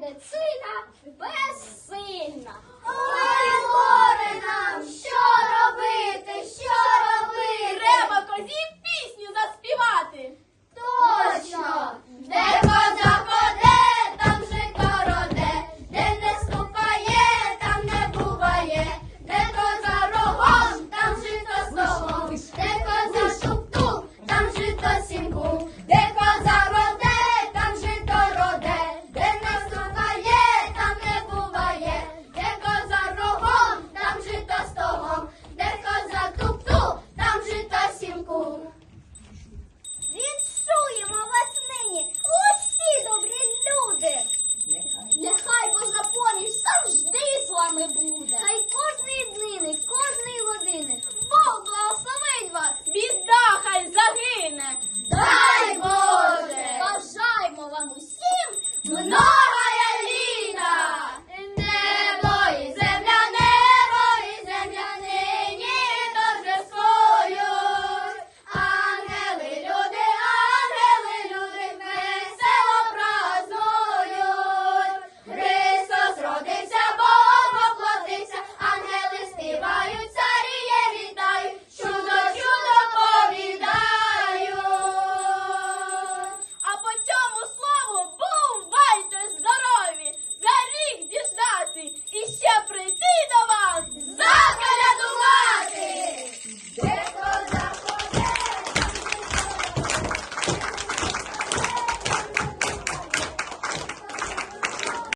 медицина безсильна. Ой, горе нам, що meu